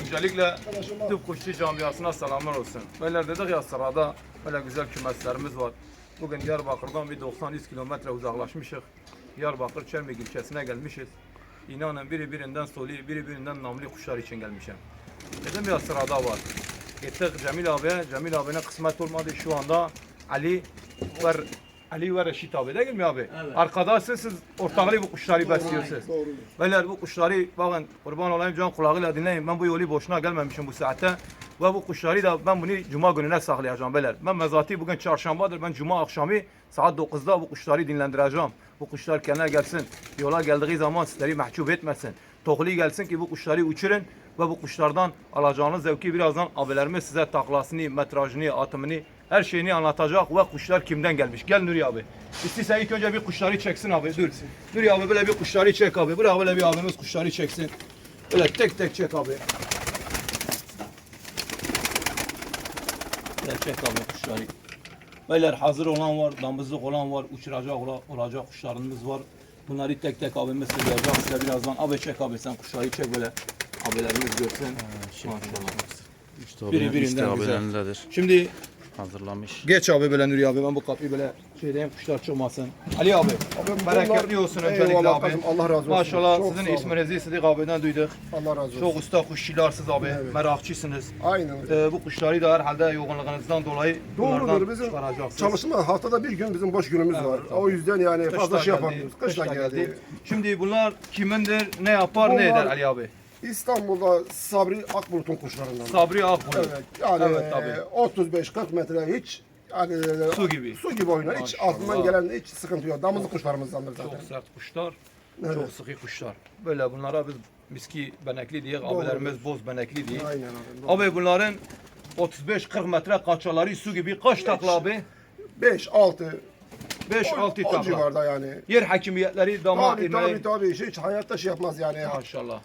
Öncelikle tüm kuşçu camiasına selamlar olsun. Beyler dedik ya sırada böyle güzel kümeslerimiz var. Bugün Diyarbakır'dan bir 90-100 kilometre uzaklaşmışız. Diyarbakır Çermik ilçesine gelmişiz. İnanın biri birinden soli, biri birinden namlı kuşlar için gelmişim. Dedim ya sırada var. Gittik Cemil abiye, Cemil abine kısmet olmadı şu anda Ali ve Ali ve Reşit abi değil mi abi? Evet. Arkadaşsınız siz ortaklı bu kuşları besliyorsunuz. Doğrudur. Beyler bu kuşları bakın kurban olayım can kulağıyla dinleyin. Ben bu yolu boşuna gelmemişim bu saatte. Ve bu kuşları da ben bunu cuma gününe saklayacağım beyler. Ben mezati bugün çarşambadır. Ben cuma akşamı saat 9'da bu kuşları dinlendireceğim. Bu kuşlar kendine gelsin. Yola geldiği zaman sizleri mahcup etmesin. Tohli gelsin ki bu kuşları uçurun ve bu kuşlardan alacağınız zevki birazdan abilerimiz size taklasını, metrajını, atımını, her şeyini anlatacak ve kuşlar kimden gelmiş. Gel Nuri abi. İstiysen ilk önce bir kuşları çeksin abi. Dur. Nuri abi böyle bir kuşları çek abi. Buraya böyle bir abimiz kuşları çeksin. Böyle tek tek çek abi. Böyle çek abi kuşları. Beyler hazır olan var, damızlık olan var, uçuracak ola- olacak kuşlarımız var. Bunları tek tek abimiz söyleyeceğim size birazdan. Abi çek abi sen kuşları çek böyle. Abilerimiz görsün. Maşallah. İşte Biri abinin, birinden işte güzel. Şimdi Hazırlamış. Geç abi böyle Nuri abi ben bu kapıyı böyle şeydeyim kuşlar çıkmasın. Ali abi, bereketli olsun öncelikle Eyvallah abi. kızım, Allah razı olsun. Maşallah Çok sizin isminizi Sıdık abiden duyduk. Allah razı olsun. Çok usta kuşçilarsınız abi, merakçısınız. Aynen. Ee, bu kuşları da herhalde yoğunluğunuzdan dolayı Doğrudur bunlardan bizim çıkaracaksınız. çalışma haftada bir gün bizim boş günümüz var. O yüzden yani Kış fazla şey geldi, yapamıyoruz. kış Kış da da geldi. Şimdi bunlar kimindir, ne yapar, ne Bunlar- eder Ali abi? İstanbul'da Sabri Akbulut'un kuşlarından. Sabri Akbulut. Evet. Yani Evet, tabii. 35-40 metre hiç yani Su gibi. Su gibi oynar. Hiç Maşallah. altından gelen hiç sıkıntı yok. Damızlık kuşlarımızdandır zaten. Çok sert kuşlar, Evet. çok sıkı kuşlar. Böyle bunlara biz miski benekli diye, abilerimiz boz benekli diye. Aynen abi. Abi bunların 35-40 metre kaçaları su gibi kaç takla abi? 5, 6, 5-6 o, o takla. civarda yani. Yer hakimiyetleri dama Tabii tabii tabii. Hiç hayatta şey yapmaz yani. Maşallah.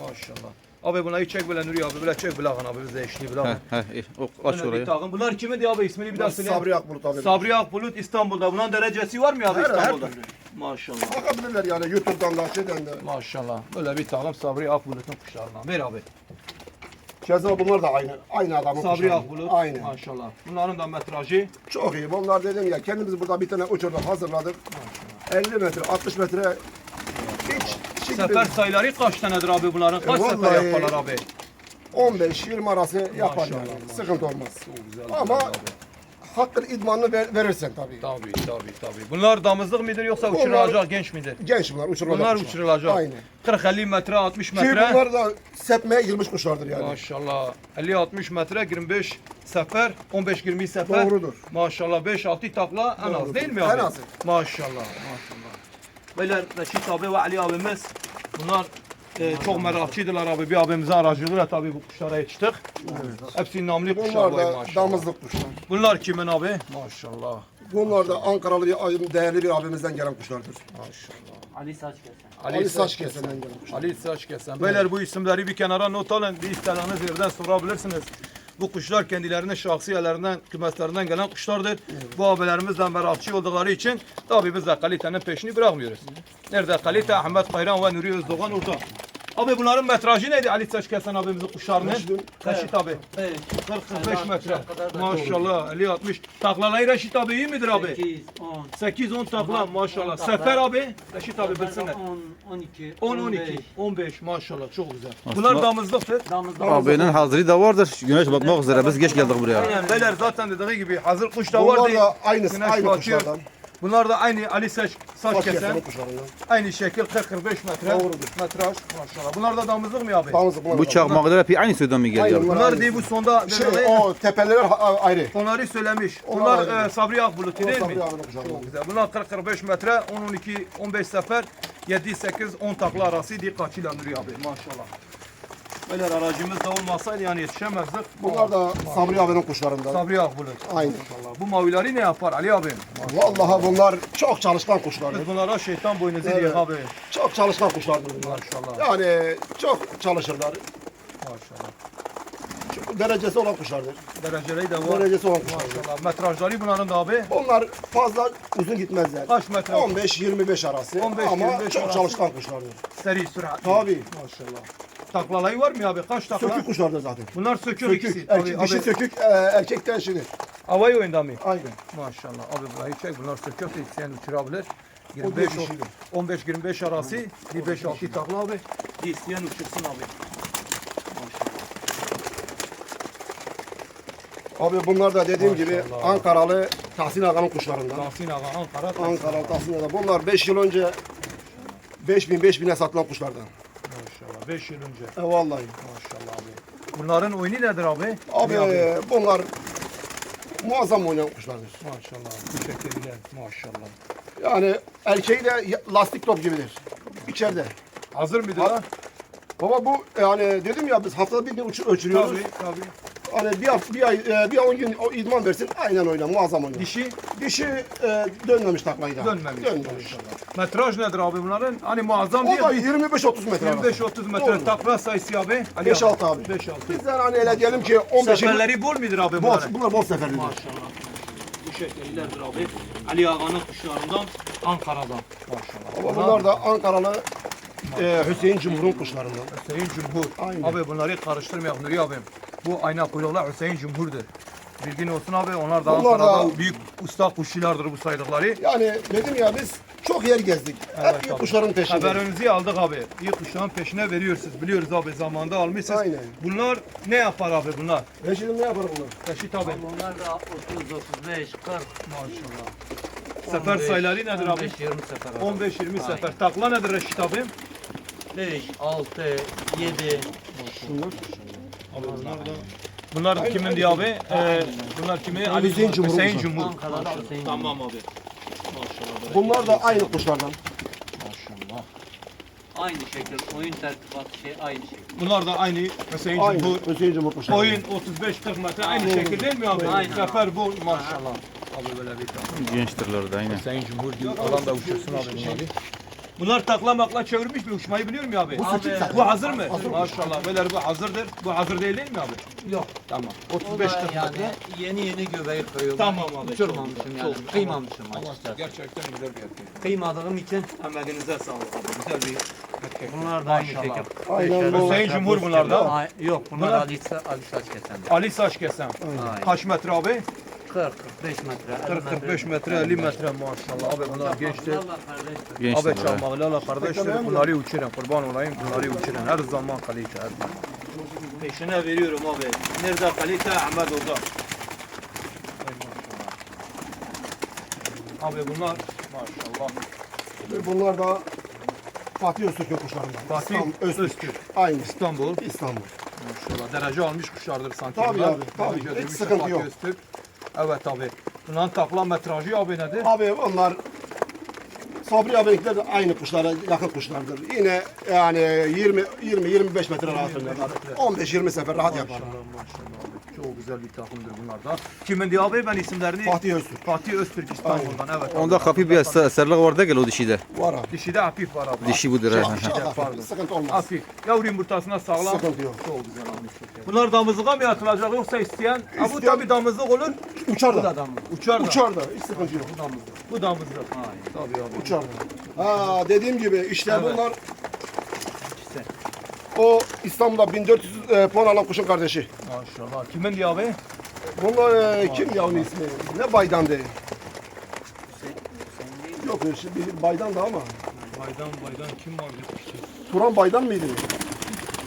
Maşallah. Abi bunları çek böyle Nuri abi böyle çek bile abi bize eşliği bile. Heh, iyi. Ok, aç orayı. takım. Bunlar kimin diye abi ismini bir daha söyle. Sabri Akbulut abi. Sabri Akbulut İstanbul'da. Bunun derecesi var mı abi Her- her İstanbul'da? türlü. Maşallah. Bakabilirler yani YouTube'dan da şeyden de. Maşallah. Böyle bir takım Sabri Akbulut'un kuşlarından. Ver abi. Keza bunlar da aynı. Aynı adamın Sabri kuşları. Akbulut. Aynı. Maşallah. Bunların da metrajı Çok iyi. Bunlar dedim ya kendimiz burada bir tane uçurduk hazırladık. 50 metre 60 metre hiç Sefer sayıları kaç tanedir abi bunların? Kaç sefer vallahi- yaparlar abi? 15-20 arası yapar yani. maşallah. Sıkıntı olmaz. güzel, Ama abi. hakkın idmanını ver, verirsen tabii. Tabii tabii tabii. Bunlar damızlık midir yoksa Bunlar- uçurulacak genç midir? Genç bunlar uçurulacak. Bunlar kuşlar. uçurulacak. Aynen. 40-50 metre, 60 Ki metre. bunlar da sepmeye girmiş kuşlardır yani. Maşallah. 50-60 metre, 25 sefer, 15-20 sefer. Doğrudur. Maşallah 5-6 takla en az Doğrudur. değil mi abi? En azı. Maşallah. Maşallah. Beyler Reşit abi ve Ali abimiz bunlar e, çok merakçıydılar abi. Bir abimizin aracılığıyla tabii bu kuşlara yetiştik. Hepsi namlı kuşlar Bunlar da maşallah. damızlık kuşlar. Bunlar kimin abi? Maşallah. Bunlar da Ankaralı bir değerli bir abimizden gelen kuşlardır. Maşallah. Ali saç kesen. Ali, Saç Kesen'den gelen kuşlar. Ali Saç Kesen. Beyler bu isimleri bir kenara not alın. Bir istediğiniz yerden sorabilirsiniz. Bu kuşlar kendilerinin şahsi yerlerinden, kümeslerinden gelen kuşlardır. Bu abilerimiz de merakçı oldukları için tabii biz de kalitenin peşini bırakmıyoruz. Nerede kalite? Ahmet Kayran ve Nuri Özdoğan orada. Abi bunların metrajı neydi Ali Saç Kesen abimizin kuşlarının? Reşit abi. Evet. 40-45 metre. Maşallah 50-60. Taklaları Reşit abi iyi midir abi? 8, 10. 8-10 takla maşallah. Sefer abi. Reşit abi bilsinler. 10, 12, 10 12 15. 15 maşallah çok güzel. Bunlar damızlıktır. Abinin hazırı da vardır. Güneş batmak üzere. Biz geç geldik buraya. Aynen beyler zaten dediği gibi hazır kuş da var Bunlar değil. da aynısı, Güneş aynı batıyor. kuşlardan. Bunlar da aynı Ali saç saç kesen. Aynı şekil 40 45 metre. Doğrudur. Metraj maşallah. Bunlar da damızlık mı abi? Damızlık bunlar. Bu çakmaklar hep aynı soydan mı geliyor? Aynen, Bunlar değil bu sonda Şey, o tepeler ayrı. Onları söylemiş. Onlar Bunlar ayrı. e, Sabri Akbulut değil Sabri mi? Çok güzel. Bunlar 40 45 metre 10 12 15 sefer 7 8 10 takla arası dikkatli andırıyor abi maşallah. Beyler aracımız da olmasaydı yani yetişemezdik. Bunlar da Sabri abinin kuşlarından. Sabri Akbulut. Aynen. Maşallah. Bu mavileri ne yapar Ali abi? Vallahi bunlar çok çalışkan kuşlardır. Biz bunlara şeytan boynuzu Evet. diye abi. Çok çalışkan kuşlardır bunlar. Maşallah. Yani çok çalışırlar. Maşallah. Çok derecesi olan kuşlardır. Dereceleri de var. Derecesi olan kuşlardır. Maşallah. Metrajları bunların da abi. Bunlar fazla uzun gitmezler. Kaç metre? 15-25 arası 15, ama 25 çok arası. çalışkan kuşlardır. Seri sürat. Tabii. Maşallah. Taklalayı var mı abi? Kaç takla? Sökük kuşlardır zaten. Bunlar sökük, Sökük. ikisi. Erkek, Abi, dişi abi, sökük, e, erkek de eşidir. havayı oyunda mı? Aynen. Maşallah. Abi burayı çek. Bunlar sökük de isteyen uçurabilir. O 25 da dişidir. 15-25 arası bir 5-6 takla abi. Bir isteyen uçursun abi. Abi bunlar da dediğim gibi Maşallah. Ankaralı Tahsin Ağa'nın kuşlarından. Tahsin Ağa Ankara. Ankara Tahsin Ağa. Bunlar 5 yıl önce 5000 5000'e satılan kuşlardan. Maşallah. 5 yıl önce. E vallahi. Maşallah abi. Bunların oyunu nedir abi? Abi, Ne e, bunlar muazzam oynayan kuşlardır. Maşallah. Bu şekilde. Maşallah. Yani erkeği de ya- lastik top gibidir. İçeride. Hazır mıdır Ha-? Baba bu yani dedim ya biz haftada bir gün ölçülüyoruz. Tabii tabii. Hani bir, hafta, bir ay, e, bir 10 gün o idman versin aynen oynar, muazzam oynar. Dişi Dişi e, dönmemiş taklayı da. dönmemiş. Dönmemiş. Maşallah. Metraj nedir abi bunların? Hani muazzam O değil da mi? 25-30 metre. 25-30 metre Doğru. takla sayısı abi. Ali 5-6 abi. 5-6. Bizden hani öyle diyelim ki 15 yıl Seferleri bol mudur abi bol, bunların? bunlar bol seferlidir. Maşallah. Bu şekillerdir abi. Ali Ağa'nın kuşlarından Ankara'dan. Maşallah. Ama bunlar da Ankaralı e, Hüseyin Cumhur'un kuşlarından. Hüseyin Cumhur. Aynen. Abi bunları karıştırmayalım Nuri abim. Bu ayna kuyruklar Hüseyin Cumhur'dur. Bilgin olsun abi onlar da Bunlar da- Ankara'da büyük usta kuşçulardır bu saydıkları. Yani dedim ya biz çok yer gezdik. Evet Hep iyi abi. kuşların peşinde. Haberinizi aldık abi. İyi kuşların peşine veriyorsunuz. Biliyoruz abi zamanda almışsınız. Aynen. Bunlar ne yapar abi bunlar? Reşit'im ne yapar bunlar? Reşit abi. Bunlar da 30, 35, 40, Maşallah. Sefer sayıları nedir abi? 15, 20 sefer. 15-20 sefer. Takla nedir Reşit abi? 5, 6, 7. Abi bunlar da Bunlar kimin diye abi? Ee, bunlar kimi? Ali Hüseyin Cumhur Hüseyin kuşu. Cumhur. Ankara'da Hüseyin. Tamam abi. Bunlar da aynı kuşlardan. Maşallah. Aynı şekil, oyun tertibatı şey aynı şekil. Bunlar da aynı Hüseyin Aynı Cumhur. Hüseyin Cumhur kuşları. Oyun 35-40 metre aynı şekil değil mi abi? Aynen. Sefer bu maşallah. Abi böyle bir takım. Gençtirler de aynen. Hüseyin Cumhur gibi alan da uçursun abi bunları. Bunlar takla makla çevirmiş mi? Uçmayı biliyor mu abi? Bu, Abi, bu hazır mı? Maşallah. Beyler bu hazırdır. Bu hazır değil değil mi abi? Yok. Tamam. O 35 da 40 yani yeni yeni göbeği kırıyor. Tamam abi. Uçurmamışım yani. Çok- Kıymamışım açıkçası. gerçekten güzel bir erkek. Kıymadığım için Emeğinize sağlık abi. Güzel bir erkek. bunlar da aynı Maşallah. şekil. Aynen. Hüseyin Cumhur bunlar da. Yok bunlar Bunlar- Ali, Ali Saç kesen. Ali Saç Kesen. Kaç metre abi? 40, 45 metre. 40-45 metre, 50 metre maşallah. Abi bunlar gençtir. Kardeştir. Abi çalmaklarla kardeşler bunları uçurun. Kurban olayım bunları uçurun. Her zaman kalite. her zaman. Peşine veriyorum abi. Nerede kalite Ahmet maşallah. Abi bunlar maşallah. Bunlar da Fatih Öztürk'ün kuşlarından. Fatih İstanbul, Öztürk. Öztürk. Aynı. İstanbul. İstanbul. Maşallah derece almış kuşlardır sanki. Tabii bunlar. abi, tabii. Derece Hiç sıkıntı Fatih yok. Öztürk. Evet abi. Bunların takla metrajı abi nedir? Abi onlar Sabri abiler de aynı kuşlara yakın kuşlardır. Yine yani 20 20 25 metre rahat oynarlar. 15 20 sefer rahat yaparlar. Maşallah. Çok güzel bir takımdır bunlar da. Kimin diye abi ben isimlerini Fatih Öztürk Fatih Öztürk İstanbul'dan evet. abi. Onda hafif bir eser- eserlik var da gel o dişide. var abi. Dişide hafif var abi. Dişi budur. ha. Sıkıntı olmaz. Hafif. Yavru yumurtasına sağlam. Sıkıntı yok. Çok güzel almış. Bunlar damızlığa mı atılacak yoksa isteyen? Ha, bu İsteyen- tabi damızlık olur. Uçar da. Uçar da. Uçar da. Hiç sıkıntı yok. Bu damızlık. Bu damızlık. Tabii abi. Uçar da. Ha dediğim gibi işte Evet. bunlar o İstanbul'da 1400 e, puan alan kuşun kardeşi. Maşallah. Kimin diye abi? Bunlar e, kim ya onun ismi? Ne Baydan değil. Yok işte bir Baydan da ama. Baydan Baydan kim vardı? Turan Baydan mıydı?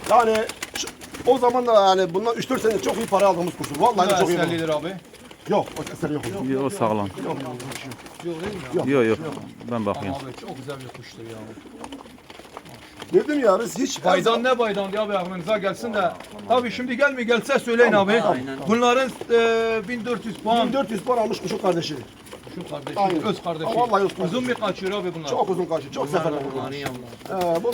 Yani şu- o zaman da yani bundan 3-4 sene çok iyi para aldığımız kuştur. Bu Vallahi çok iyi. para. eserlidir abi. Yok, o eser yok. Yo, O sağlam. Yok değil mi? Yok yok. Ben bakayım. Abi çok güzel bir kuştur ya. Dedim ya biz hiç Baydan ne baydan diye abi aklınıza gelsin de. Tabii şimdi gelmiyor gelse söyleyin abi. Aynen. Bunların e, 1400 puan. 1400 puan almış kuşun kardeşi. Şu kardeşi, Aynen. öz kardeşi. Vallahi öz kardeşi. Uzun bir kaçıyor abi bunlar. Çok uzun kaçı, çok sefer almış. Ee, bu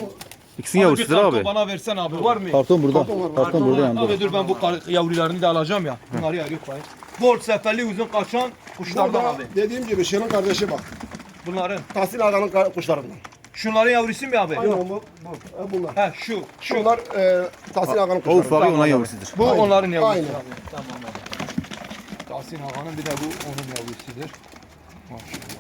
İkisinin Abi bir yavrusudur karton abi. bana versen abi var mı? Karton burada. Karton var. Karton burada yani. Abi dur ben bu kar- yavrularını da alacağım ya. Bunları ayrı koyayım. Bol seferli uzun kaçan kuşlardan burada abi. dediğim gibi Şirin kardeşi bak. Bunların. Tahsin Ağa'nın ka- kuşlarından. Şunların yavrusu mu abi? Aynen bu, bu. Ha, bunlar. He şu. Şu. Şunlar e, Tahsin Ağa'nın O kuşları. ufağı onun yavrusudur. Bu Aynen. onların yavrusu Aynen. abi. Tamam abi. Tahsin Ağa'nın bir de bu onun yavrusudur. Maşallah.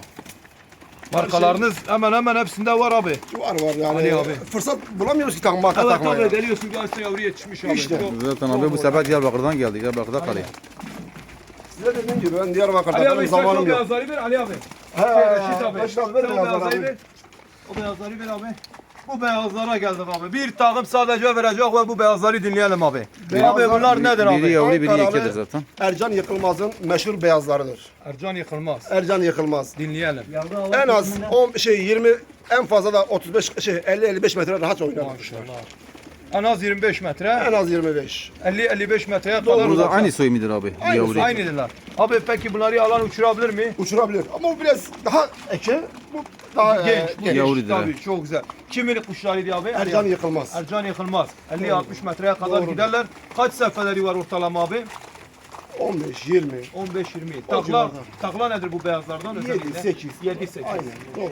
Markalarınız hemen hemen hepsinde var abi. Var var yani. Ali abi. Fırsat bulamıyoruz ki tam marka Evet takmaya. abi geliyorsun gelsin yavru yetişmiş abi. İşte. Çok- Zaten çok abi bu güzel. sefer Diyarbakır'dan geldi. Diyarbakır'da kalıyor. Size dediğim gibi ben Diyarbakır'da Ali benim abi sen o zamanım yok. beyazları ver Ali abi. He, Reşit abi. Reşit abi ver Sen o beyazları beyazları abi. ver. O beyazları ver abi. Bu beyazlara geldik abi. Bir takım sadece verecek ve bu beyazları dinleyelim abi. Beyazlar- abi bunlar nedir Biri abi? yavru biri Ankaralı- yekedir zaten. Ercan Yıkılmaz'ın meşhur beyazlarıdır. Ercan Yıkılmaz. Ercan Yıkılmaz. Dinleyelim. En az 10 şey 20 en fazla da 35 şey 50 55 metre rahat oynar. Maşallah. En az 25 metre, En az 25. 50-55 metreye kadar Burada uzakta. aynı soy midir abi? Aynı yavru. Aynıdırlar. Abi peki bunları alan uçurabilir mi? Uçurabilir ama bu biraz daha eke, bu daha Genç. e, genç. Yavrudur, Tabii çok güzel. Kimin kuşlarıydı abi? Ercan Yıkılmaz. Ercan Yıkılmaz. 50-60 metreye kadar Doğrudur. giderler. Kaç seferleri var ortalama abi? 15, 20. 15-20. O Takla, civarda. takla nedir bu beyazlardan? 7, 8. 7-8. Aynen. Doğru.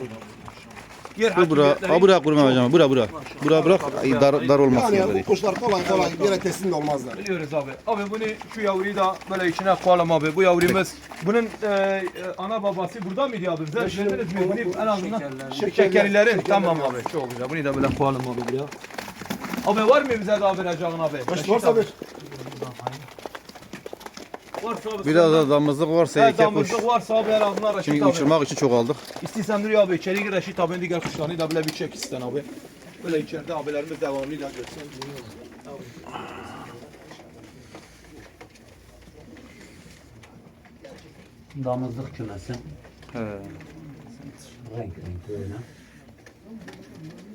Yer Bu bura, hakimiyetleri- ha bura kurma hocam. Bura bura. Bura bırak ay, dar, dar olmasın Yani bu kuşlar kolay kolay bir yere teslim de olmazlar. Biliyoruz abi. Abi bunu şu yavruyu da böyle içine koyalım abi. Bu yavrumuz bunun e, e, ana babası burada mıydı abi? Bize söylediniz mi? Bunu en azından Şekerler- şekerlilerin. şekerler Tamam abi. Çok güzel. Bunu da böyle koyalım abi buraya. Abi var mı bize daha vereceğin abi? Kaç Reşit varsa abi. bir. Varsa abi. Biraz söyle. da damızlık varsa Evet iki kuş. damızlık varsa abi her Reşit Şimdi abi. uçurmak için çok aldık. İstesen duruyor abi içeri gir Reşit abinin diğer kuşlarını da böyle bir çek isten abi. Böyle içeride abilerimiz devamlıyla görsün. Damızlık kümesi. He. Renk renk böyle.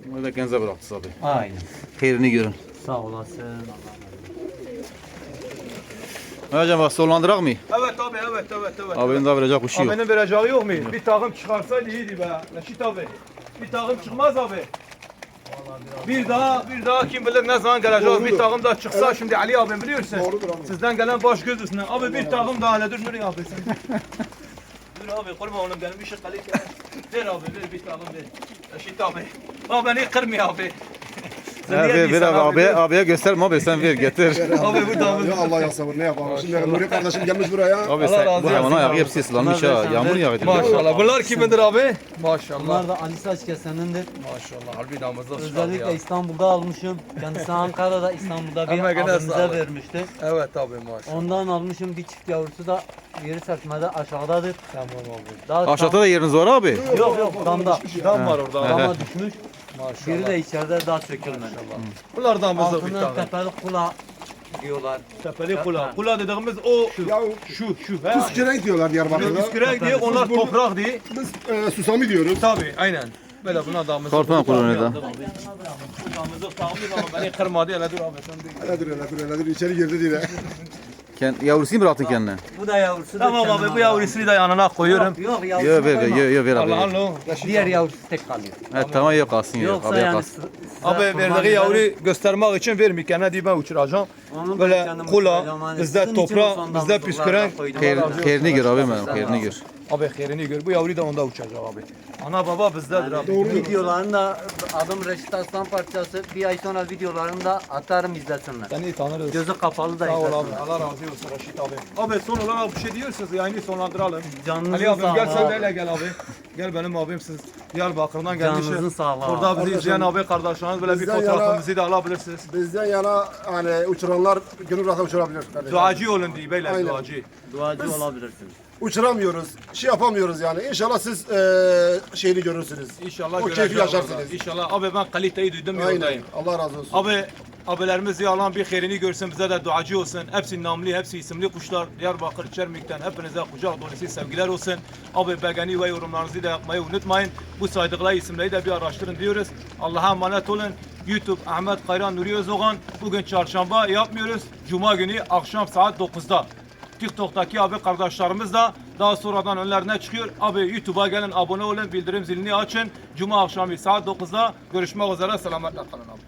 Bunu da kenze bıraktı abi. Aynen. Hayrini görün. Sağ olasın. Hocam bak sollandırak mı? Evet abi evet evet evet. Abinin daha verecek kuşu yok. Abinin vereceği yok mu? Bir takım çıkarsaydı iyiydi be. Reşit abi. Bir takım çıkmaz abi. Bir daha bir daha kim bilir ne zaman gelecek Doğrudur. bir takım daha çıksa şimdi Ali abim biliyorsun. Doğrudur abi. Sizden gelen baş göz üstüne. Abi bir takım daha hele dur Nuri abi sen. dur abi kurban oğlum benim işi kalite. Ver abi ver bir takım ver. Reşit abi. Abi beni kırmıyor abi. He, ver, ver abi, abi, abiye gösterme abi sen ver getir. Abi bu damız. Ya Allah ya sabır ne yapalım. Şimdi Nuri kardeşim gelmiş buraya. Abi Allah sen, razı bu olsun abi. ayağı hepsi ıslanmış ha. Yağmur yağdı. Maşallah. Bunlar kimindir abi? Maşallah. Bunlar da Ali Saç kesenindir. Maşallah. Harbi damızlık çıkardı Özellikle. İstanbul'da almışım. Kendisi Ankara'da İstanbul'da bir gene abimize vermişti. Evet abi maşallah. Ondan almışım bir çift yavrusu da yeri sertmede aşağıdadır. Tamam abi. Daha Aşağıda da yeriniz var abi. tam- yok yok damda. Dam var orada. Dama düşmüş. Maşallah. Biri de içeride daha sökülmedi. Bunlar damızlık bir Altından tane. tepeli kula diyorlar. Tepeli kula. Kula dediğimiz o Ya şu şu. he. Püskürenk diyorlar Diyarbakır'da. Püskürek diye onlar toprak diye. Biz e, susami diyoruz. Tabii aynen. Böyle buna damızlık. Ne de? Damızlık tamamı ama beni kırmadı hele dur abi sen de. Öyledir öyledir öyledir. İçeri girdi diye. Kend, yavrusunu bıraktın kendine. Bu da yavrusu. Tamam abi bu yavrusunu da yanına koyuyorum. Yok, yok yavrusu. Yo ver ver yo, yo ver abi. Allah'ın lo. Diğer yavrusu tek kalıyor. Evet tamam yok kalsın yok. Yoksa Abiye yani kalsın. Abi verdiği yavru göstermek için vermiyor. Kendine diye ben uçuracağım. Böyle kula, hani bizde son bizde püsküren. hayırını gör abi benim. Hayırını gör. Abi xeyrini gör. Bu yavru da onda uçacak abi. Ana baba bizdedir abi. Videolarında adım Reşit Aslan parçası bir ay sonra videolarında atarım izlesinler. Seni tanırız. Gözü kapalı da Sağ ol abi. Allah razı olsun Reşit abi. Abi son olarak bir şey diyorsunuz yayını sonlandıralım. Canınızın Ali abim gel sağlığı sen hele gel abi. Gel benim abim siz Diyarbakır'dan Canınızın gelmişsiniz. sağlığı abi. Orada bizi izleyen abi kardeşleriniz böyle bir Bizden fotoğrafımızı da alabilirsiniz. Bizden yana hani uçuranlar gönül rahatı uçurabilir. kardeşim. Duacı olun diye beyler duacı. Duacı olabilirsiniz. Uçuramıyoruz. Şey yapamıyoruz yani. İnşallah siz e, şeyini görürsünüz. İnşallah O göreceğiz keyfi yaşarsınız. orada. İnşallah abi ben kaliteyi duydum Aynen. yoldayım. Allah razı olsun. Abi abilerimiz ya Allah bir khairini görsün bize de duacı olsun. Hepsi namlı, hepsi isimli kuşlar. Diyarbakır, Çermik'ten hepinize kucak dolusu sevgiler olsun. Abi beğeni ve yorumlarınızı da yapmayı unutmayın. Bu saydıkları isimleri de bir araştırın diyoruz. Allah'a emanet olun. YouTube Ahmet Kayran Nuri Özoğan. Bugün çarşamba yapmıyoruz. Cuma günü akşam saat 9'da. TikTok'taki abi kardeşlerimiz de daha sonradan önlerine çıkıyor. Abi YouTube'a gelin abone olun bildirim zilini açın. Cuma akşamı saat 9'da görüşmek üzere selametle kalın abi.